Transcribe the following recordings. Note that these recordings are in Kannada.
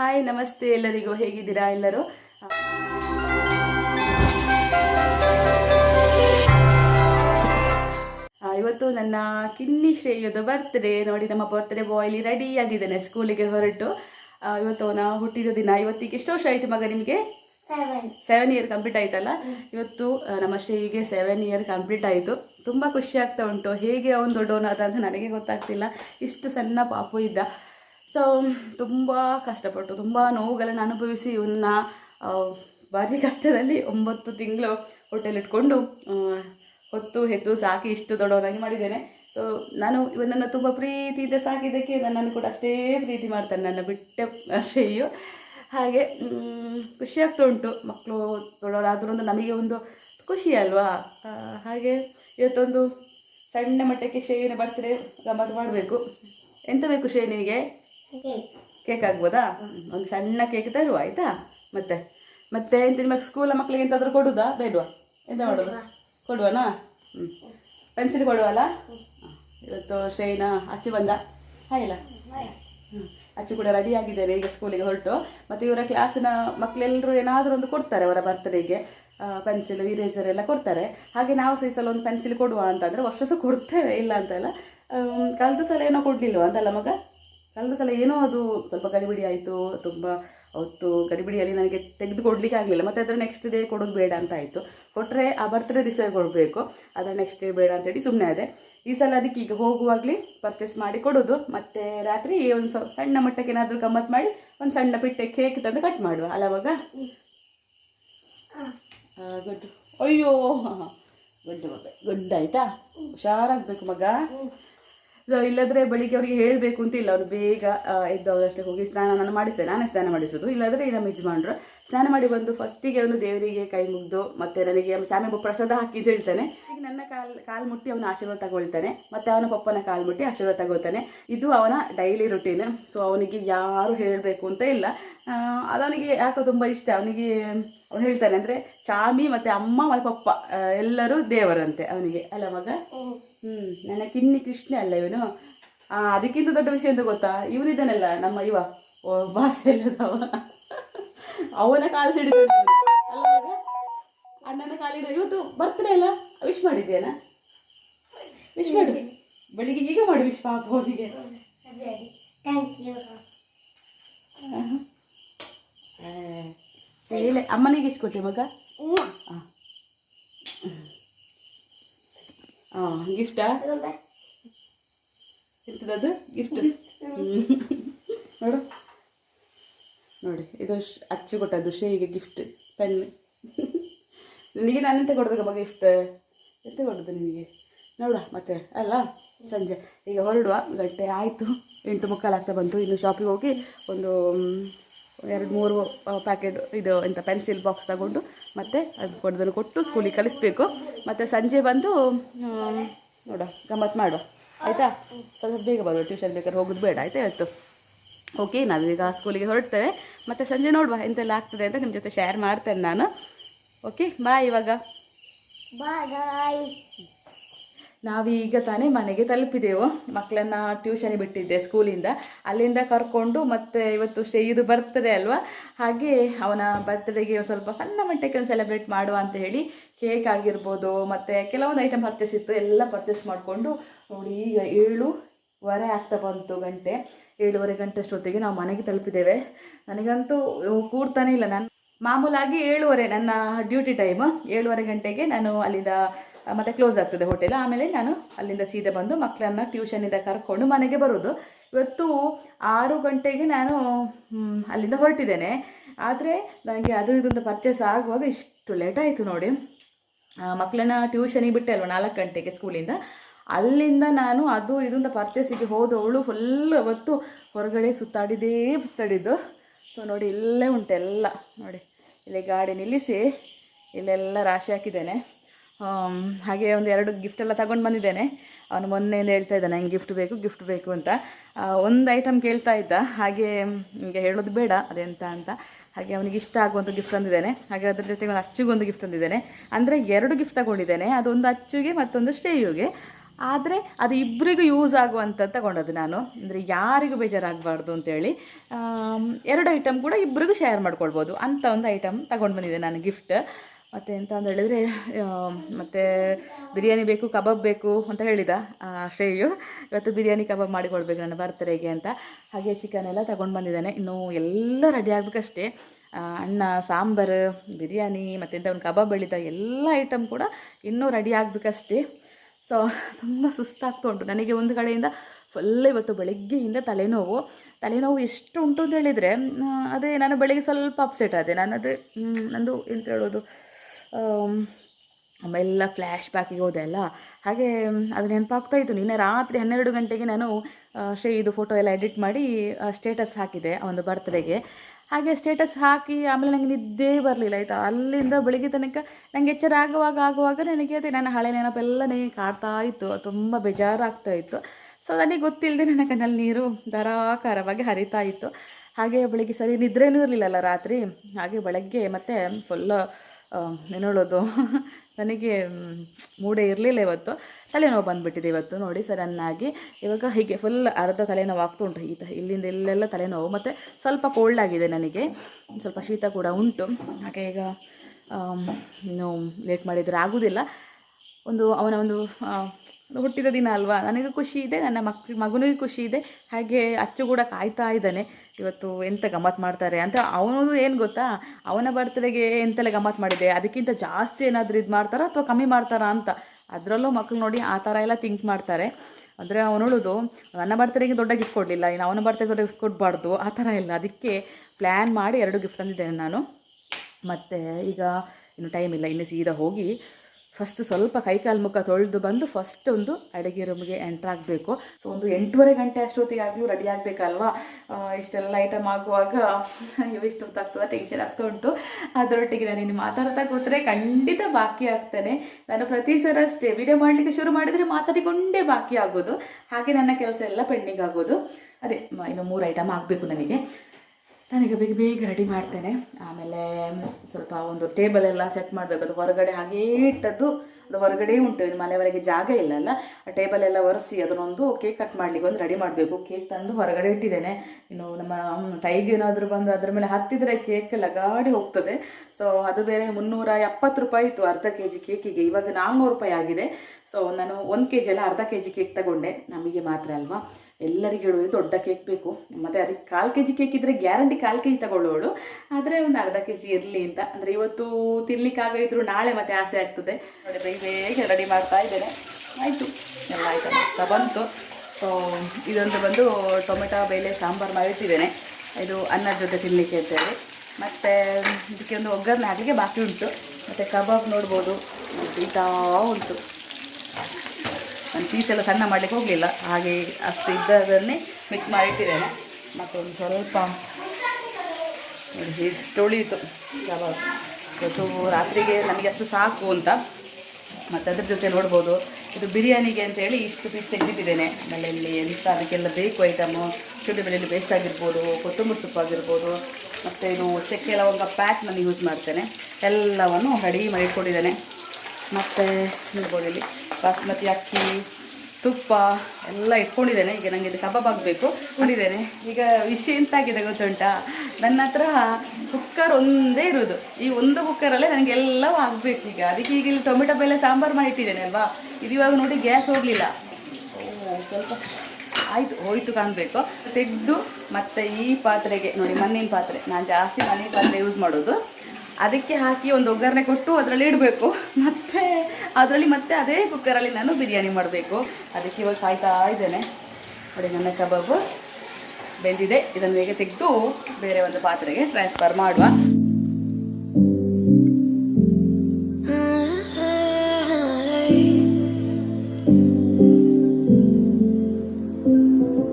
ಹಾಯ್ ನಮಸ್ತೆ ಎಲ್ಲರಿಗೂ. ಹೇಗಿದ್ದೀರಾ ಎಲ್ಲರೂ? ಇವತ್ತು ನನ್ನ ಕಿನ್ನಿ ಶ್ರೇಯದು ಬರ್ತ್ಡೇ ನೋಡಿ ನಮ್ಮ ಬರ್ತ್ಡೇ ಬಾಯ್ ಇಲ್ಲಿ ರೆಡಿ ಆಗಿದ್ದಾನೆ ಸ್ಕೂಲಿಗೆ ಹೊರಟು. ಇವತ್ತು ಅವನ ಹುಟ್ಟಿದ ದಿನ. ಇವತ್ತಿಗೆ ಎಷ್ಟು ವರ್ಷ ಆಯಿತು ಮಗ ನಿಮಗೆ? ಸೆವೆನ್ ಇಯರ್ ಕಂಪ್ಲೀಟ್ ಆಯ್ತಲ್ಲ? ಇವತ್ತು ನಮ್ಮ ಶ್ರೇಯಿಗೆ ಸೆವೆನ್ ಇಯರ್ ಕಂಪ್ಲೀಟ್ ಆಯಿತು. ತುಂಬ ಖುಷಿ ಆಗ್ತಾ ಉಂಟು. ಹೇಗೆ ಅವನು ದೊಡ್ಡವನಾದ ಅಂತ ನನಗೆ ಗೊತ್ತಾಗ್ತಿಲ್ಲ. ಇಷ್ಟು ಸಣ್ಣ ಪಾಪು ಇದ್ದ. ಸೊ ತುಂಬ ಕಷ್ಟಪಟ್ಟು ತುಂಬ ನೋವುಗಳನ್ನು ಅನುಭವಿಸಿ ಇವನ್ನ ಭಾರಿ ಕಷ್ಟದಲ್ಲಿ ಒಂಬತ್ತು ತಿಂಗಳು ಆ, ಹೊತ್ತು ಹೆತ್ತು ಸಾಕಿ ಇಷ್ಟು ದೊಡ್ಡವನಾಗಿ ಮಾಡಿದ್ದೇನೆ. ಸೊ ನಾನು ಇವನನ್ನು ತುಂಬ ಪ್ರೀತಿಯಿಂದ ಸಾಕಿದ್ದಕ್ಕೆ ನನ್ನನ್ನು ಕೂಡ ಅಷ್ಟೇ ಪ್ರೀತಿ ಮಾಡ್ತಾನೆ ನನ್ನ ಬಿಟ್ಟ ಶ್ರೇಯು. ಹಾಗೆ ಖುಷಿಯಾಗ್ತಾ ಉಂಟು. ಮಕ್ಕಳು ದೊಡ್ಡವರಾದ್ರೂ ಒಂದು ನಮಗೆ ಒಂದು ಖುಷಿ ಅಲ್ವಾ? ಹಾಗೆ ಇವತ್ತೊಂದು ಸಣ್ಣ ಮಟ್ಟಕ್ಕೆ ಶ್ರೇಯನ ಬರ್ತಾರೆ ಗಮ್ಮತ್ತು ಮಾಡಬೇಕು. ಎಂತ ಬೇಕು ನಿನಗೆ? ಕೇಕ್. ಆಗ್ಬೋದಾ? ಒಂದು ಸಣ್ಣ ಕೇಕ್ ತರುವ ಆಯ್ತಾ? ಮತ್ತೆ ಮತ್ತೆ ಎಂತ ನಿಮಗೆ ಸ್ಕೂಲ ಮಕ್ಕಳಿಗೆ ಎಂತಾದ್ರೂ ಕೊಡುದಾ? ಬೇಡವಾ? ಎಂತ ಮಾಡೋದು? ಕೊಡುವನಾ? ಹ್ಞೂ ಪೆನ್ಸಿಲ್ ಕೊಡುವಲ್ಲ. ಇವತ್ತು ಶ್ರೇಯನ ಅಚ್ಚು ಬಂದ. ಹಾಯಿಲ್ಲ ಹ್ಮ್. ಅಚ್ಚು ಕೂಡ ರೆಡಿ ಆಗಿದ್ದಾರೆ ಈಗ ಸ್ಕೂಲಿಗೆ ಹೊರಟು. ಮತ್ತು ಇವರ ಕ್ಲಾಸಿನ ಮಕ್ಕಳೆಲ್ಲರೂ ಏನಾದರೂ ಒಂದು ಕೊಡ್ತಾರೆ ಅವರ ಬರ್ತ್ಡೇಗೆ ಪೆನ್ಸಿಲ್ ಇರೇಸರ್ ಎಲ್ಲ ಕೊಡ್ತಾರೆ. ಹಾಗೆ ನಾವು ಸಹ ಈ ಸಲ ಒಂದು ಪೆನ್ಸಿಲ್ ಕೊಡುವ ಅಂತಂದರೆ ವರ್ಷ ಸಹ ಕೊಡ್ತೇವೆ ಇಲ್ಲ ಅಂತಲ್ಲ. ಕಳೆದ ಸಲ ಏನೋ ಕೊಡಲಿಲ್ವ ಅಂತಲ್ಲ ಮಗ? ಕಳೆದ ಸಲ ಏನೋ ಅದು ಸ್ವಲ್ಪ ಗಡಿಬಿಡಿ ಆಯಿತು, ತುಂಬ ಅವತ್ತು ಗಡಿಬಿಡಿಯಲ್ಲಿ ನನಗೆ ತೆಗೆದು ಕೊಡಲಿಕ್ಕೆ ಆಗಲಿಲ್ಲ. ಮತ್ತು ಅದರ ನೆಕ್ಸ್ಟ್ ಡೇ ಕೊಡೋದು ಬೇಡ ಅಂತ ಆಯಿತು. ಕೊಟ್ಟರೆ ಆ ಬರ್ತ್ಡೇ ದಿವಸ ಕೊಡಬೇಕು. ಅದರ ನೆಕ್ಸ್ಟ್ ಡೇ ಬೇಡ ಅಂತೇಳಿ ಸುಮ್ಮನೆ ಅದೇ ಈ ಸಲ ಅದಕ್ಕೆ ಈಗ ಹೋಗುವಾಗಲಿ ಪರ್ಚೇಸ್ ಮಾಡಿ ಕೊಡೋದು. ಮತ್ತು ರಾತ್ರಿ ಒಂದು ಸ್ವಲ್ಪ ಸಣ್ಣ ಮಟ್ಟಕ್ಕೆ ಏನಾದರೂ ಗಮ್ಮತ್ತು ಮಾಡಿ ಒಂದು ಸಣ್ಣ ಪಿಟ್ಟೆ ಕೇಕ್ ತಂದು ಕಟ್ ಮಾಡುವ. ಅಲ್ಲವಾಗ ಗೊಡ್ಡು. ಗುಡ್ ಅಯ್ಯೋ ಗುಡ್ ಮಗ. ಗುಡ್ ಆಯಿತಾ ಹುಷಾರಾಗಬೇಕು ಮಗ. ಇಲ್ಲದ್ರೆ ಬೆಳಿಗ್ಗೆ ಅವರಿಗೆ ಹೇಳಬೇಕು ಅಂತ ಇಲ್ಲ. ಅವ್ರು ಬೇಗ ಆ, ಎದ್ದು ಅವರಷ್ಟೇ ಹೋಗಿ ಸ್ನಾನ ನಾನು ಮಾಡಿಸ್ತೇನೆ. ನಾನೇ ಸ್ನಾನ ಮಾಡಿಸೋದು. ಇಲ್ಲಾಂದರೆ ನಮ್ಮ ಯಜಮಾನ್ರು ಸ್ನಾನ ಮಾಡಿ ಬಂದು ಫಸ್ಟಿಗೆ ಅವನು ದೇವರಿಗೆ ಕೈ ಮುಗಿದು ಮತ್ತೆ ನನಗೆ ಚಾಮೆ ಪ್ರಸಾದ ಹಾಕಿದ್ದು ಹೇಳ್ತಾನೆ. ಈಗ ನನ್ನ ಕಾಲ್ ಕಾಲು ಮುಟ್ಟಿ ಅವನ ಆಶೀರ್ವಾದ ತಗೊಳ್ತಾನೆ. ಮತ್ತೆ ಅವನ ಪಪ್ಪನ ಕಾಲು ಮುಟ್ಟಿ ಆಶೀರ್ವಾದ ತಗೋತಾನೆ ಇದು ಅವನ ಡೈಲಿ ರುಟೀನ್ ಸೊ ಅವನಿಗೆ ಯಾರು ಹೇಳಬೇಕು ಅಂತ ಇಲ್ಲ. ಅದವನಿಗೆ ಯಾಕೋ ತುಂಬ ಇಷ್ಟ. ಅವನಿಗೆ ಅವನು ಹೇಳ್ತಾನೆ ಅಂದರೆ ಚಾಮಿ ಮತ್ತು ಅಮ್ಮ ಮತ್ತು ಪಪ್ಪ ಎಲ್ಲರೂ ದೇವರಂತೆ ಅವನಿಗೆ. ಅಲ್ಲ ಮಗ? ಹ್ಞೂ ನನ್ನ ಕಿನ್ನಿ ಕೃಷ್ಣ ಅಲ್ಲ ಇವನು? ಆ, ಅದಕ್ಕಿಂತ ದೊಡ್ಡ ವಿಷಯ ಅಂತ ಗೊತ್ತಾ? ಇವನಿದ್ದಾನಲ್ಲ ನಮ್ಮ ಇವ ಓ ಭಾಷೆ ಇಲ್ಲದವ ಅವನ ಕಾಲು ಸಿಡಿದ ಅಲ್ಲ ಮಗ? ಅಣ್ಣನ ಕಾಲಿಡ ಇವತ್ತು ಬರ್ತಾನೆ ಅಲ್ಲ? ವಿಶ್ ಮಾಡಿದ್ಯಾನ? ವಿಶ್ ಮಾಡು. ಬೆಳಿಗ್ಗೆ ಈಗ ಮಾಡಿ ವಿಶ್ ಪಾಪ ಅವನಿಗೆ. ಹೇಳಿ ಅಮ್ಮನಿಗೆ ಎಷ್ಟು ಕೊಟ್ಟೆ ಮಗ? ಹಾಂ ಹಾಂ ಗಿಫ್ಟಾ ಎಂಥದ್ದು ಗಿಫ್ಟ್ ನೋಡು. ನೋಡಿ ಇದು ಅಚ್ಚು ಕೊಟ್ಟದ್ದು ಶ್ರೇಯಿಗೆ ಗಿಫ್ಟ್ ತನ್ನಿ. ನಿನಗೆ ನಾನು ಎಂತ ಕೊಡೋದು ಮಗ ಗಿಫ್ಟ್ ಎಂತ ಕೊಡೋದು ನಿನಗೆ? ನೋಡ ಮತ್ತೆ ಅಲ್ಲ ಸಂಜೆ. ಈಗ ಹೊರಡುವ ಗಂಟೆ ಆಯಿತು. ಎಂಟು ಮುಕ್ಕಾಲು ಆಗ್ತಾ ಬಂತು. ಇನ್ನು ಶಾಪಿಗೆ ಹೋಗಿ ಒಂದು ಎರಡು ಮೂರು ಪ್ಯಾಕೆಟ್ ಇದು ಎಂತ ಪೆನ್ಸಿಲ್ ಬಾಕ್ಸ್ ತಗೊಂಡು ಮತ್ತೆ ಅದು ಕೊಡೋದನ್ನು ಕೊಟ್ಟು ಸ್ಕೂಲಿಗೆ ಕಳಿಸ್ಬೇಕು. ಮತ್ತು ಸಂಜೆ ಬಂದು ನೋಡುವ ನೋಡ ಗಮ್ಮತ್ತು ಮಾಡು. ಆಯಿತಾ? ಸ್ವಲ್ಪ ಬೇಗ ಬರುವ ಟ್ಯೂಷನ್ ಬೇಕಾದ್ರೆ ಹೋಗೋದು ಬೇಡ, ಆಯಿತಾ ಇವತ್ತು? ಓಕೆ ನಾವೀಗ ಸ್ಕೂಲಿಗೆ ಹೊರಡ್ತೇವೆ. ಮತ್ತು ಸಂಜೆ ನೋಡುವ ಎಂತೆಲ್ಲ ಆಗ್ತದೆ ಅಂತ ನಿಮ್ಮ ಜೊತೆ ಶೇರ್ ಮಾಡ್ತೇನೆ ನಾನು. ಓಕೆ ಬಾಯ್ ಇವಾಗ. ನಾವೀಗ ತಾನೇ ಮನೆಗೆ ತಲುಪಿದೆವು. ಮಕ್ಕಳನ್ನ ಟ್ಯೂಷನ್ ಬಿಟ್ಟಿದ್ದೆ ಸ್ಕೂಲಿಂದ ಅಲ್ಲಿಂದ ಕರ್ಕೊಂಡು ಮತ್ತೆ ಇವತ್ತು ಶ್ರೇಯುದು ಬರ್ತದೆ ಅಲ್ವಾ? ಹಾಗೆ ಅವನ ಬರ್ತ್ಡೇಗೆ ಸ್ವಲ್ಪ ಸಣ್ಣ ಮಟ್ಟಕ್ಕೆ ಸೆಲೆಬ್ರೇಟ್ ಮಾಡುವ ಅಂತ ಹೇಳಿ ಕೇಕ್ ಆಗಿರ್ಬೋದು, ಮತ್ತು ಕೆಲವೊಂದು ಐಟಮ್ ಪರ್ಚೇಸ್ ಇತ್ತು. ಎಲ್ಲ ಪರ್ಚೇಸ್ ಮಾಡಿಕೊಂಡು ನೋಡಿ ಈಗ ಏಳುವರೆ ಆಗ್ತಾ ಬಂತು ಗಂಟೆ. ಏಳುವರೆ ಗಂಟೆ ಅಷ್ಟೊತ್ತಿಗೆ ನಾವು ಮನೆಗೆ ತಲುಪಿದ್ದೇವೆ. ನನಗಂತೂ ಕೂರ್ತಾನೆ ಇಲ್ಲ. ನಾನು ಮಾಮೂಲಾಗಿ ಏಳುವರೆ, ನನ್ನ ಡ್ಯೂಟಿ ಟೈಮ್ ಏಳುವರೆ ಗಂಟೆಗೆ ನಾನು ಅಲ್ಲಿಂದ ಮತ್ತೆ ಕ್ಲೋಸ್ ಆಗ್ತದೆ ಹೋಟೆಲ್ ಆಮೇಲೆ ನಾನು ಅಲ್ಲಿಂದ ಸೀದಾ ಬಂದು ಮಕ್ಕಳನ್ನು ಟ್ಯೂಷನಿಂದ ಕರ್ಕೊಂಡು ಮನೆಗೆ ಬರೋದು. ಇವತ್ತು ಆರು ಗಂಟೆಗೆ ನಾನು ಅಲ್ಲಿಂದ ಹೊರಟಿದ್ದೇನೆ. ಆದರೆ ನನಗೆ ಅದು ಇದೊಂದು ಪರ್ಚೇಸ್ ಆಗುವಾಗ ಇಷ್ಟು ಲೇಟ್ ಆಯಿತು ನೋಡಿ. ಮಕ್ಕಳನ್ನ ಟ್ಯೂಷನಿಗೆ ಬಿಟ್ಟೆ ಅಲ್ವ ನಾಲ್ಕು ಗಂಟೆಗೆ ಸ್ಕೂಲಿಂದ ಅಲ್ಲಿಂದ ನಾನು ಅದು ಇದೊಂದು ಪರ್ಚೇಸಿಗೆ ಹೋದವಳು ಫುಲ್ ಅವತ್ತು ಹೊರಗಡೆ ಸುತ್ತಾಡಿದೇ ಸುತ್ತಾಡಿದ್ದು. ಸೊ ನೋಡಿ ಇಲ್ಲೇ ಉಂಟು ಎಲ್ಲ ನೋಡಿ, ಇಲ್ಲಿ ಗಾಡಿ ನಿಲ್ಲಿಸಿ ಇಲ್ಲೆಲ್ಲ ರಾಶಿ ಹಾಕಿದ್ದೇನೆ. ಹಾಗೆ ಒಂದು ಎರಡು ಗಿಫ್ಟ್ ಎಲ್ಲ ತಗೊಂಡು ಬಂದಿದ್ದೇನೆ. ಅವನು ಮೊನ್ನೆಯಿಂದ ಹೇಳ್ತಾ ಇದ್ದಾನೆ, ನಂಗೆ ಗಿಫ್ಟ್ ಬೇಕು ಗಿಫ್ಟ್ ಬೇಕು ಅಂತ. ಒಂದು ಐಟಮ್ ಕೇಳ್ತಾ ಇದ್ದ. ಹಾಗೆ ಈಗ ಹೇಳೋದು ಬೇಡ ಅದೆಂತ ಅಂತ ಹಾಗೆ ಅವನಿಗೆ ಇಷ್ಟ ಆಗುವಂಥ ಗಿಫ್ಟ್ ತಂದಿದ್ದೇನೆ. ಹಾಗೆ ಅದ್ರ ಜೊತೆಗೆ ಒಂದು ಅಚ್ಚುಗೊಂದು ಗಿಫ್ಟ್ ತಂದಿದ್ದೇನೆ. ಅಂದರೆ ಎರಡು ಗಿಫ್ಟ್ ತಗೊಂಡಿದ್ದೇನೆ. ಅದೊಂದು ಅಚ್ಚುಗೆ ಮತ್ತೊಂದು ಸ್ಟೇಯುಗೆ ಆದರೆ ಅದು ಇಬ್ಬರಿಗೂ ಯೂಸ್ ಆಗುವಂಥದ್ದು ತಗೊಂಡದ್ದು ನಾನು. ಅಂದರೆ ಯಾರಿಗೂ ಬೇಜಾರಾಗಬಾರ್ದು ಅಂತೇಳಿ ಎರಡು ಐಟಮ್ ಕೂಡ ಇಬ್ಬರಿಗೂ ಶೇರ್ ಮಾಡ್ಕೊಳ್ಬೋದು ಅಂಥ ಒಂದು ಐಟಮ್ ತಗೊಂಡು ಬಂದಿದ್ದೆ ನಾನು ಗಿಫ್ಟ್ ಮತ್ತು ಎಂತ ಅಂತ ಹೇಳಿದರೆ ಮತ್ತು ಬಿರಿಯಾನಿ ಬೇಕು, ಕಬಾಬ್ ಬೇಕು ಅಂತ ಹೇಳಿದ ಶ್ರೇಯು. ಇವತ್ತು ಬಿರಿಯಾನಿ, ಕಬಾಬ್ ಮಾಡಿಕೊಡ್ಬೇಕು ನನ್ನ ಬರ್ತರೆಗೆ ಅಂತ. ಹಾಗೆ ಚಿಕನ್ ಎಲ್ಲ ತಗೊಂಡು ಬಂದಿದ್ದಾನೆ. ಇನ್ನು ಎಲ್ಲ ರೆಡಿ ಆಗಬೇಕಷ್ಟೇ. ಅನ್ನ, ಸಾಂಬಾರು, ಬಿರಿಯಾನಿ, ಮತ್ತು ಎಂಥ ಒಂದು ಕಬಾಬ್ ಬೆಳೀತ ಎಲ್ಲ ಐಟಮ್ ಕೂಡ ಇನ್ನೂ ರೆಡಿ ಆಗಬೇಕಷ್ಟೇ. ಸೊ ತುಂಬ ಸುಸ್ತಾಗ್ತಾ ಉಂಟು. ನನಗೆ ಒಂದು ಕಡೆಯಿಂದ ಫುಲ್ ಇವತ್ತು ಬೆಳಗ್ಗೆಯಿಂದ ತಲೆನೋವು. ತಲೆನೋವು ಎಷ್ಟು ಉಂಟು ಅಂತ ಹೇಳಿದರೆ ಅದೇ ನಾನು ಬೆಳಗ್ಗೆ ಸ್ವಲ್ಪ ಅಪ್ಸೆಟ್ ಆದೆ. ನಾನು ಅದೇ ನಂದು ಎಂತ ಹೇಳೋದು? ಆಮೇಲೆ ಫ್ಲ್ಯಾಶ್ ಬ್ಯಾಕಿಗೆ ಹೋದೆ ಅಲ್ಲ? ಹಾಗೆ ಅದು ನೆನಪಾಗ್ತಾ ಇತ್ತು. ನಿನ್ನೆ ರಾತ್ರಿ ಹನ್ನೆರಡು ಗಂಟೆಗೆ ನಾನು ಇದು ಫೋಟೋ ಎಲ್ಲ ಎಡಿಟ್ ಮಾಡಿ ಸ್ಟೇಟಸ್ ಹಾಕಿದೆ ಒಂದು ಬರ್ತ್ಡೇಗೆ ಹಾಗೆ ಸ್ಟೇಟಸ್ ಹಾಕಿ, ಆಮೇಲೆ ನನಗೆ ನಿದ್ದೆ ಬರಲಿಲ್ಲ, ಆಯಿತಾ? ಅಲ್ಲಿಂದ ಬೆಳಿಗ್ಗೆ ತನಕ ನನಗೆ ಎಚ್ಚರ ಆಗುವಾಗ ಆಗುವಾಗ ನನಗೆ ಅದೇ ನನ್ನ ಹಳೆ ನೆನಪೆಲ್ಲ ನನಗೆ ಕಾಡ್ತಾ ಇತ್ತು. ತುಂಬ ಬೇಜಾರಾಗ್ತಾ ಇತ್ತು. ಸೊ ನನಗೆ ಗೊತ್ತಿಲ್ಲದೆ ನನ್ನ ಕಣ್ಣಲ್ಲಿ ನೀರು ಧಾರಾಕಾರವಾಗಿ ಹರಿತಾ ಇತ್ತು. ಹಾಗೆ ಬೆಳಿಗ್ಗೆ ಸರಿ ನಿದ್ರೆನೂ ಇರಲಿಲ್ಲಲ್ಲ ರಾತ್ರಿ. ಹಾಗೆ ಬೆಳಗ್ಗೆ ಮತ್ತೆ ಫುಲ್ ಏನು ಹೇಳೋದು ನನಗೆ ಮೂಡೆ ಇರಲಿಲ್ಲ ಇವತ್ತು. ತಲೆನೋವು ಬಂದುಬಿಟ್ಟಿದೆ ಇವತ್ತು ನೋಡಿ ಸಡನ್ನಾಗಿ. ಇವಾಗ ಹೀಗೆ ಫುಲ್ ಅರ್ಧ ತಲೆನೋವು ಆಗ್ತಾ ಉಂಟು. ಈ ಇಲ್ಲಿಂದ ಇಲ್ಲೆಲ್ಲ ತಲೆನೋವು. ಮತ್ತು ಸ್ವಲ್ಪ ಕೋಲ್ಡ್ ಆಗಿದೆ ನನಗೆ. ಸ್ವಲ್ಪ ಶೀತ ಕೂಡ ಉಂಟು. ಹಾಗೆ ಈಗ ಇನ್ನು ಲೇಟ್ ಮಾಡಿದರೆ ಆಗೋದಿಲ್ಲ. ಒಂದು, ಅವನ ಒಂದು ಹುಟ್ಟಿದ ದಿನ ಅಲ್ವಾ? ನನಗೂ ಖುಷಿ ಇದೆ. ನನ್ನ ಮಕ್, ಮಗನಿಗೂ ಖುಷಿ ಇದೆ. ಹಾಗೆ ಅಚ್ಚು ಕೂಡ ಕಾಯ್ತಾ ಇದ್ದಾನೆ. ಇವತ್ತು ಎಂತ ಗಮ್ಮತ್ತು ಮಾಡ್ತಾರೆ ಅಂತ ಅವನು ಏನು ಗೊತ್ತಾ? ಅವನ ಬರ್ತಡೆಗೆ ಎಂತೆಲ್ಲ ಗಮ್ಮತ್ತು ಮಾಡಿದೆ? ಅದಕ್ಕಿಂತ ಜಾಸ್ತಿ ಏನಾದರೂ ಇದು ಮಾಡ್ತಾರಾ ಅಥವಾ ಕಮ್ಮಿ ಮಾಡ್ತಾರಾ ಅಂತ? ಅದರಲ್ಲೂ ಮಕ್ಕಳು ನೋಡಿ ಆ ಥರ ಎಲ್ಲ ಥಿಂಕ್ ಮಾಡ್ತಾರೆ. ಅಂದರೆ ಅವನು ಹೇಳೋದು ನನ್ನ ಬರ್ತಡೆಗೆ ದೊಡ್ಡ ಗಿಫ್ಟ್ ಕೊಡಲಿಲ್ಲ, ಇನ್ನು ಅವನ ಬರ್ತಡೆ ದೊಡ್ಡ ಗಿಫ್ಟ್ ಕೊಡಬಾರ್ದು, ಆ ಥರ ಇಲ್ಲ. ಅದಕ್ಕೆ ಪ್ಲ್ಯಾನ್ ಮಾಡಿ ಎರಡು ಗಿಫ್ಟ್ ತಂದಿದ್ದೇನೆ ನಾನು. ಮತ್ತು ಈಗ ಇನ್ನು ಟೈಮ್ ಇಲ್ಲ, ಇನ್ನು ಸೀದಾ ಹೋಗಿ ಫಸ್ಟ್ ಸ್ವಲ್ಪ ಕೈಕಾಲು ಮುಖ ತೊಳೆದು ಬಂದು ಫಸ್ಟ್ ಒಂದು ಅಡುಗೆ ರೂಮ್ಗೆ ಎಂಟರ್ ಆಗಬೇಕು. ಸೊ ಒಂದು ಎಂಟೂವರೆ ಗಂಟೆ ಅಷ್ಟೊತ್ತಿಗೆ ಆಗಲೂ ರೆಡಿ ಆಗಬೇಕಲ್ವಾ ಇಷ್ಟೆಲ್ಲ ಐಟಮ್ ಆಗುವಾಗ ಇವಿಷ್ಟು ಹೊತ್ತಾಗ್ತದೆ ಟೆನ್ಷನ್ ಆಗ್ತಾ ಉಂಟು. ಅದರೊಟ್ಟಿಗೆ ನಾನು ಇನ್ನು ಮಾತಾಡ್ತಾ ಕೂತ್ರೆ ಖಂಡಿತ ಬಾಕಿ ಆಗ್ತಾನೆ. ನಾನು ಪ್ರತಿ ಸಲ ಅಷ್ಟೇ ವಿಡಿಯೋ ಮಾಡಲಿಕ್ಕೆ ಶುರು ಮಾಡಿದರೆ ಮಾತಾಡಿಕೊಂಡೇ ಬಾಕಿ ಆಗೋದು. ಹಾಗೆ ನನ್ನ ಕೆಲಸ ಎಲ್ಲ ಪೆಂಡಿಂಗ್ ಆಗೋದು. ಅದೇ ಇನ್ನು ಮೂರು ಐಟಮ್ ಆಗಬೇಕು ನನಗೆ. ನಾನೀಗ ಬೇಗ ಬೇಗ ರೆಡಿ ಮಾಡ್ತೇನೆ. ಆಮೇಲೆ ಸ್ವಲ್ಪ ಒಂದು ಟೇಬಲ್ ಎಲ್ಲ ಸೆಟ್ ಮಾಡಬೇಕು. ಅದು ಹೊರಗಡೆ ಹಾಗೇ ಇಟ್ಟದ್ದು ಅದು ಹೊರಗಡೆ ಉಂಟು. ಇನ್ನು ಮನೆಯವರೆಗೆ ಜಾಗ ಇಲ್ಲ ಅಲ್ಲ ಆ ಟೇಬಲ್ ಎಲ್ಲ ಒರೆಸಿ ಅದನ್ನೊಂದು ಕೇಕ್ ಕಟ್ ಮಾಡಲಿಕ್ಕೆ ಒಂದು ರೆಡಿ ಮಾಡಬೇಕು. ಕೇಕ್ ತಂದು ಹೊರಗಡೆ ಇಟ್ಟಿದ್ದೇನೆ. ಇನ್ನು ನಮ್ಮ ಟೈಗೆ ಏನಾದರೂ ಬಂದು ಅದ್ರ ಮೇಲೆ ಹತ್ತಿದ್ರೆ ಕೇಕ್ ಲಗಾಡಿ ಗಾಡಿ ಹೋಗ್ತದೆ. ಸೊ ಅದು ಬೇರೆ ಮುನ್ನೂರ ಎಪ್ಪತ್ತು ರೂಪಾಯಿ ಇತ್ತು ಅರ್ಧ ಕೆ ಜಿ ಕೇಕಿಗೆ ಇವಾಗ ನಾನ್ನೂರು ರೂಪಾಯಿ ಆಗಿದೆ. ಸೊ ನಾನು ಒಂದು ಕೆ ಜಿ ಎಲ್ಲ ಅರ್ಧ ಕೆ ಜಿ ಕೇಕ್ ತಗೊಂಡೆ. ನಮಗೆ ಮಾತ್ರ ಅಲ್ವಾ? ಎಲ್ಲರಿಗೆ ದೊಡ್ಡ ಕೇಕ್ ಬೇಕು. ಮತ್ತು ಅದಕ್ಕೆ ಕಾಲು ಕೆ ಜಿ ಕೇಕ್ ಇದ್ದರೆ ಗ್ಯಾರಂಟಿ ಕಾಲು ಕೆ ಜಿ ತಗೊಳ್ಳೋಳು. ಆದರೆ ಒಂದು ಅರ್ಧ ಕೆ ಜಿ ಇರಲಿ ಅಂತ. ಅಂದರೆ ಇವತ್ತು ತಿನ್ಲಿಕ್ಕಾಗಿದ್ರು ನಾಳೆ ಮತ್ತೆ ಆಸೆ ಆಗ್ತದೆ. ನೋಡಿ ಬೇಗ ರೆಡಿ ಮಾಡ್ತಾ ಇದ್ದೇನೆ. ಆಯಿತು. ಎಲ್ಲ ಆಯಿತು? ಬಂತು. ಸೊ ಇದೊಂದು ಬಂದು ಟೊಮೆಟೊ, ಬೇಳೆ, ಸಾಂಬಾರು ಮಾಡಿಟ್ಟಿದ್ದೇನೆ. ಇದು ಅನ್ನದ ಜೊತೆ ತಿನ್ನಲಿಕ್ಕೆ ಅಂತೇಳಿ. ಮತ್ತು ಇದಕ್ಕೆ ಒಂದು ಒಗ್ಗರಣೆ ಹಾಕಲಿಕ್ಕೆ ಬಾಕಿ ಉಂಟು. ಮತ್ತು ಕಬಾಬ್ ನೋಡ್ಬೋದು. ಇತಾ ಉಂಟು. ನಾನು ಪೀಸ್ ಎಲ್ಲ ಸಣ್ಣ ಮಾಡಲಿಕ್ಕೆ ಹೋಗಲಿಲ್ಲ. ಹಾಗೆ ಅಷ್ಟು ಇದ್ದದನ್ನೇ ಮಿಕ್ಸ್ ಮಾಡಿಟ್ಟಿದ್ದೇನೆ. ಮತ್ತೊಂದು ಸ್ವಲ್ಪ ಎಷ್ಟು ಉಳಿಯಿತು. ಇವತ್ತು ರಾತ್ರಿಗೆ ನನಗೆ ಅಷ್ಟು ಸಾಕು ಅಂತ. ಮತ್ತು ಅದ್ರ ಜೊತೆ ನೋಡ್ಬೋದು. ಇದು ಬಿರಿಯಾನಿಗೆ ಅಂತೇಳಿ ಇಷ್ಟು ಪೀಸ್ ತೆಗೆದಿಟ್ಟಿದ್ದೇನೆ. ಬೆಳ್ಳುಳ್ಳಿ, ಎಂತ ಅದಕ್ಕೆಲ್ಲ ಬೇಕು ಐಟಮು ಶುಂಠಿ ಬೆಳ್ಳುಳ್ಳಿ ಪೇಸ್ಟ್ ಆಗಿರ್ಬೋದು, ಕೊತ್ತಂಬರಿ ಸೊಪ್ಪು ಆಗಿರ್ಬೋದು, ಮತ್ತು ಇದು ಚಕ್ಕೆ ಲವಂಗ ಪ್ಯಾಕ್ ನಾನು ಯೂಸ್ ಮಾಡ್ತೇನೆ. ಎಲ್ಲವನ್ನು ರೆಡಿ ಮಾಡಿ ಇಟ್ಕೊಂಡಿದ್ದೇನೆ ಮತ್ತು ನೋಡ್ಬೋದು ಇಲ್ಲಿ. ಬಾಸ್ಮತಿ ಅಕ್ಕಿ, ತುಪ್ಪ ಎಲ್ಲ ಇಟ್ಕೊಂಡಿದ್ದೇನೆ. ಈಗ ನನಗೆ ಇದು ಕಬಾಬ್ ಆಗಬೇಕು. ಮಾಡಿದ್ದೇನೆ. ಈಗ ವಿಷಯ ಎಂತಾಗಿದೆ ಗೊತ್ತುಂಟಾ? ನನ್ನ ಹತ್ರ ಕುಕ್ಕರ್ ಒಂದೇ ಇರೋದು. ಈ ಒಂದು ಕುಕ್ಕರಲ್ಲೇ ನನಗೆ ಎಲ್ಲವೂ ಆಗಬೇಕು ಈಗ. ಅದಕ್ಕೆ ಈಗ ಇಲ್ಲಿ ಟೊಮೆಟೊ ಬೆಲೆ ಸಾಂಬಾರು ಮಾಡಿ ಇಟ್ಟಿದ್ದೇನೆ ಅಲ್ವಾ? ಇದು ಇವಾಗ ನೋಡಿ ಗ್ಯಾಸ್ ಹೋಗಲಿಲ್ಲ. ಸ್ವಲ್ಪ ಆಯಿತು, ಹೋಯ್ತು ಕಾಣಬೇಕು. ತೆಗೆದು ಮತ್ತು ಈ ಪಾತ್ರೆಗೆ ನೋಡಿ ಮಣ್ಣಿನ ಪಾತ್ರೆ. ನಾನು ಜಾಸ್ತಿ ಮಣ್ಣಿನ ಪಾತ್ರೆ ಯೂಸ್ ಮಾಡೋದು. ಅದಕ್ಕೆ ಹಾಕಿ ಒಂದು ಒಗ್ಗರಣೆ ಕೊಟ್ಟು ಅದರಲ್ಲಿ ಇಡಬೇಕು. ಮತ್ತೆ ಅದರಲ್ಲಿ ಮತ್ತೆ ಅದೇ ಕುಕ್ಕರಲ್ಲಿ ನಾನು ಬಿರಿಯಾನಿ ಮಾಡಬೇಕು. ಅದಕ್ಕೆ ಇವಾಗ ಕಾಯ್ತಾ ಇದ್ದೇನೆ. ನೋಡಿ, ನನ್ನ ಕಬಾಬು ಬೆಂದಿದೆ. ಇದನ್ನು ಹೇಗೆ ತೆಗೆದು ಬೇರೆ ಒಂದು ಪಾತ್ರೆಗೆ ಟ್ರಾನ್ಸ್ಫರ್ ಮಾಡುವ.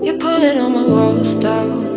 You're pulling on my walls down.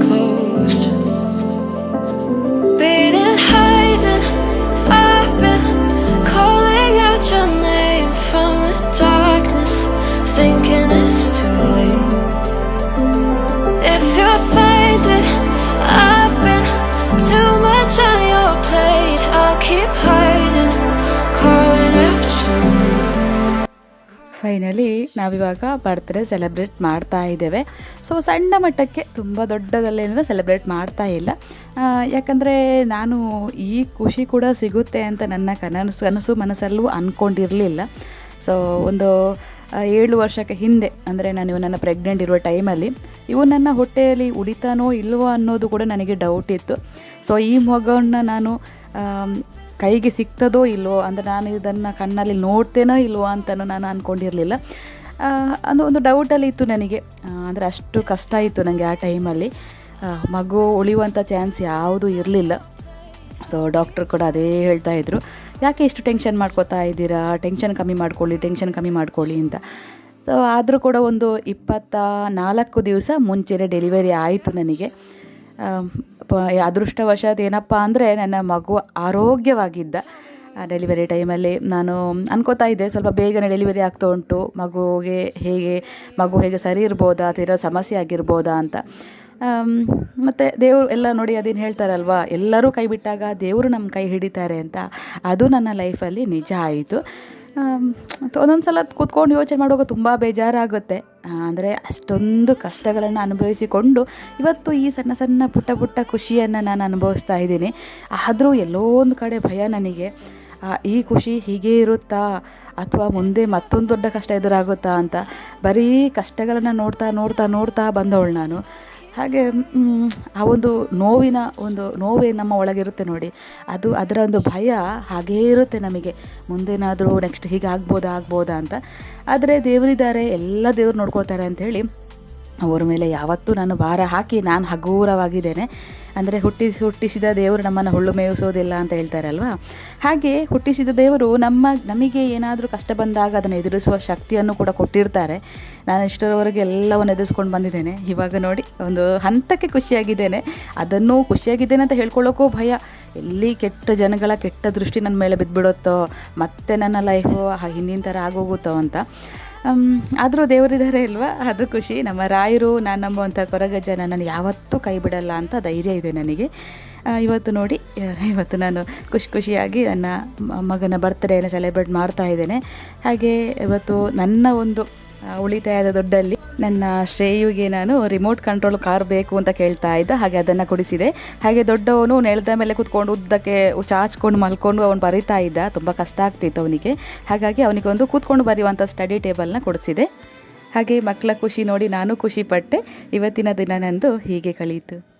finally ನಾವಿವಾಗ ಬರ್ತ್ಡೇ ಸೆಲೆಬ್ರೇಟ್ ಮಾಡ್ತಾ ಇದ್ದೇವೆ. ಸೊ ಸಣ್ಣ ಮಟ್ಟಕ್ಕೆ ತುಂಬ ದೊಡ್ಡದಲ್ಲೇನೋ ಸೆಲೆಬ್ರೇಟ್ ಮಾಡ್ತಾ ಇಲ್ಲ. ಯಾಕಂದರೆ ನಾನು ಈ ಖುಷಿ ಕೂಡ ಸಿಗುತ್ತೆ ಅಂತ ನನ್ನ ಕನಸು ಕನಸು ಮನಸ್ಸಲ್ಲೂ ಅಂದ್ಕೊಂಡಿರಲಿಲ್ಲ ಸೊ ಒಂದು ಏಳು ವರ್ಷಕ್ಕೆ ಹಿಂದೆ, ಅಂದರೆ ನಾನು ನನ್ನ ಪ್ರೆಗ್ನೆಂಟ್ ಇರುವ ಟೈಮಲ್ಲಿ ಇವು ನನ್ನ ಹೊಟ್ಟೆಯಲ್ಲಿ ಉಳಿತಾನೋ ಇಲ್ವೋ ಅನ್ನೋದು ಕೂಡ ನನಗೆ ಡೌಟ್ ಇತ್ತು. ಸೊ ಈ ಮಗನ ನಾನು ಕೈಗೆ ಸಿಗ್ತದೋ ಇಲ್ವೋ ಅಂದರೆ ನಾನು ಇದನ್ನು ಕಣ್ಣಲ್ಲಿ ನೋಡ್ತೇನೋ ಇಲ್ವೋ ಅಂತಲೂ ನಾನು ಅಂದ್ಕೊಂಡಿರಲಿಲ್ಲ ಅದು ಒಂದು ಡೌಟಲ್ಲಿ ಇತ್ತು ನನಗೆ. ಅಂದರೆ ಅಷ್ಟು ಕಷ್ಟ ಇತ್ತು ನನಗೆ ಆ ಟೈಮಲ್ಲಿ. ಮಗು ಉಳಿಯುವಂಥ ಚಾನ್ಸ್ ಯಾವುದೂ ಇರಲಿಲ್ಲ. ಸೊ ಡಾಕ್ಟ್ರ್ ಕೂಡ ಅದೇ ಹೇಳ್ತಾ ಇದ್ರು. ಯಾಕೆ ಇಷ್ಟು ಟೆನ್ಷನ್ ಮಾಡ್ಕೋತಾ ಇದ್ದೀರಾ? ಟೆನ್ಷನ್ ಕಮ್ಮಿ ಮಾಡ್ಕೊಳ್ಳಿ ಟೆನ್ಷನ್ ಕಮ್ಮಿ ಮಾಡ್ಕೊಳ್ಳಿ ಅಂತ. ಸೊ ಆದರೂ ಕೂಡ ಒಂದು ಇಪ್ಪತ್ತ ನಾಲ್ಕು ದಿವಸ ಮುಂಚೆನೇ ಡೆಲಿವರಿ ಆಯಿತು ನನಗೆ. ಪ- ಅದೃಷ್ಟವಶಾತ್ ಏನಪ್ಪ ಅಂದರೆ ನನ್ನ ಮಗು ಆರೋಗ್ಯವಾಗಿದ್ದ. ಡೆಲಿವರಿ ಟೈಮಲ್ಲಿ ನಾನು ಅನ್ಕೋತಾ ಇದ್ದೆ, ಸ್ವಲ್ಪ ಬೇಗನೆ ಡೆಲಿವರಿ ಆಗ್ತಾ ಉಂಟು, ಮಗುಗೆ ಹೇಗೆ, ಮಗು ಹೇಗೆ ಸರಿ ಇರ್ಬೋದಾ ಅಥವಾ ಸಮಸ್ಯೆ ಆಗಿರ್ಬೋದಾ ಅಂತ. ಮತ್ತು ದೇವರು ಎಲ್ಲ ನೋಡಿ ಅದೇನು ಹೇಳ್ತಾರಲ್ವಾ, ಎಲ್ಲರೂ ಕೈ ಬಿಟ್ಟಾಗ ದೇವರು ನಮ್ಮ ಕೈ ಹಿಡಿತಾರೆ ಅಂತ. ಅದು ನನ್ನ ಲೈಫಲ್ಲಿ ನಿಜ ಆಯಿತು. ಒಂದೊಂದು ಸಲ ಕೂತ್ಕೊಂಡು ಯೋಚನೆ ಮಾಡುವಾಗ ತುಂಬ ಬೇಜಾರಾಗುತ್ತೆ. ಅಂದರೆ ಅಷ್ಟೊಂದು ಕಷ್ಟಗಳನ್ನು ಅನುಭವಿಸಿಕೊಂಡು ಇವತ್ತು ಈ ಸಣ್ಣ ಸಣ್ಣ ಪುಟ್ಟ ಪುಟ್ಟ ಖುಷಿಯನ್ನು ನಾನು ಅನುಭವಿಸ್ತಾ ಇದ್ದೀನಿ. ಆದರೂ ಎಲ್ಲೋ ಒಂದು ಕಡೆ ಭಯ ನನಗೆ. ಈ ಖುಷಿ ಹೀಗೇ ಇರುತ್ತಾ? ಅಥವಾ ಮುಂದೆ ಮತ್ತೊಂದು ದೊಡ್ಡ ಕಷ್ಟ ಎದುರಾಗುತ್ತಾ ಅಂತ? ಬರೀ ಕಷ್ಟಗಳನ್ನು ನೋಡ್ತಾ ನೋಡ್ತಾ ನೋಡ್ತಾ ಬಂದವಳು ನಾನು. ಹಾಗೆ ಆ ಒಂದು ನೋವಿನ ಒಂದು ನೋವೇ ನಮ್ಮ ಒಳಗಿರುತ್ತೆ ನೋಡಿ. ಅದು ಅದರ ಒಂದು ಭಯ ಹಾಗೇ ಇರುತ್ತೆ ನಮಗೆ. ಮುಂದೇನಾದರೂ ನೆಕ್ಸ್ಟ್ ಹೀಗೆ ಆಗ್ಬೋದಾ ಆಗ್ಬೋದಾ ಅಂತ. ಆದರೆ ದೇವರಿದ್ದಾರೆ, ಎಲ್ಲ ದೇವ್ರು ನೋಡ್ಕೊಳ್ತಾರೆ ಅಂಥೇಳಿ ಅವರ ಮೇಲೆ ಯಾವತ್ತೂ ನಾನು ಭಾರ ಹಾಕಿ ನಾನು ಹಗೂರವಾಗಿದ್ದೇನೆ. ಅಂದರೆ ಹುಟ್ಟಿಸಿ ಹುಟ್ಟಿಸಿದ ದೇವರು ನಮ್ಮನ್ನು ಹುಳ್ಳು ಮೇಯಿಸೋದಿಲ್ಲ ಅಂತ ಹೇಳ್ತಾರಲ್ವ? ಹಾಗೆ ಹುಟ್ಟಿಸಿದ ದೇವರು ನಮ್ಮ, ನಮಗೆ ಏನಾದರೂ ಕಷ್ಟ ಬಂದಾಗ ಅದನ್ನು ಎದುರಿಸುವ ಶಕ್ತಿಯನ್ನು ಕೂಡ ಕೊಟ್ಟಿರ್ತಾರೆ. ನಾನು ಇಷ್ಟರವರೆಗೆ ಎಲ್ಲವನ್ನು ಎದುರಿಸ್ಕೊಂಡು ಬಂದಿದ್ದೇನೆ. ಇವಾಗ ನೋಡಿ, ಒಂದು ಹಂತಕ್ಕೆ ಖುಷಿಯಾಗಿದ್ದೇನೆ. ಅದನ್ನು ಖುಷಿಯಾಗಿದ್ದೇನೆ ಅಂತ ಹೇಳ್ಕೊಳ್ಳೋಕ್ಕೂ ಭಯ. ಎಲ್ಲಿ ಕೆಟ್ಟ ಜನಗಳ ಕೆಟ್ಟ ದೃಷ್ಟಿ ನನ್ನ ಮೇಲೆ ಬಿದ್ದುಬಿಡುತ್ತೋ, ಮತ್ತೆ ನನ್ನ ಲೈಫು ಹಿಂದಿನ ಥರ ಆಗೋಗುತ್ತೋ ಅಂತ. ಆದರೂ ದೇವರಿದ್ದಾರೆ ಇಲ್ವಾ? ಅದು ಖುಷಿ. ನಮ್ಮ ರಾಯರು, ನಾನು ನಂಬುವಂಥ ಕೊರಗಜ್ಜ ನನ್ನನ್ನು ಯಾವತ್ತೂ ಕೈ ಬಿಡಲ್ಲ ಅಂತ ಧೈರ್ಯ ಇದೆ ನನಗೆ. ಇವತ್ತು ನೋಡಿ ಇವತ್ತು ನಾನು ಖುಷಿ ಖುಷಿಯಾಗಿ ನನ್ನ ಮಗನ ಬರ್ತ್ಡೇನ ಸೆಲೆಬ್ರೇಟ್ ಮಾಡ್ತಾ ಇದ್ದೇನೆ. ಹಾಗೆ ಇವತ್ತು ನನ್ನ ಒಂದು ಉಳಿತಾಯದ ದುಡ್ಡಲ್ಲಿ ನನ್ನ ಶ್ರೇಯುಗೆ ನಾನು ರಿಮೋಟ್ ಕಂಟ್ರೋಲ್ ಕಾರ್ ಬೇಕು ಅಂತ ಕೇಳ್ತಾ ಇದ್ದ. ಹಾಗೆ ಅದನ್ನು ಕೊಡಿಸಿದೆ. ಹಾಗೆ ದೊಡ್ಡವನು ನೆಲದ ಮೇಲೆ ಕೂತ್ಕೊಂಡು ಉದ್ದಕ್ಕೆ ಚಾಚ್ಕೊಂಡು ಮಲ್ಕೊಂಡು ಅವನು ಬರಿತಾ ಇದ್ದ. ತುಂಬ ಕಷ್ಟ ಆಗ್ತಿತ್ತು ಅವನಿಗೆ. ಹಾಗಾಗಿ ಅವನಿಗೆ ಒಂದು ಕೂತ್ಕೊಂಡು ಬರೆಯುವಂಥ ಸ್ಟಡಿ ಟೇಬಲ್ನ ಕೊಡಿಸಿದೆ. ಹಾಗೆ ಮಕ್ಕಳ ಖುಷಿ ನೋಡಿ ನಾನು ಖುಷಿಪಟ್ಟೆ ಇವತ್ತಿನ ದಿನ ನಂದು ಹೀಗೆ ಕಳೆಯಿತು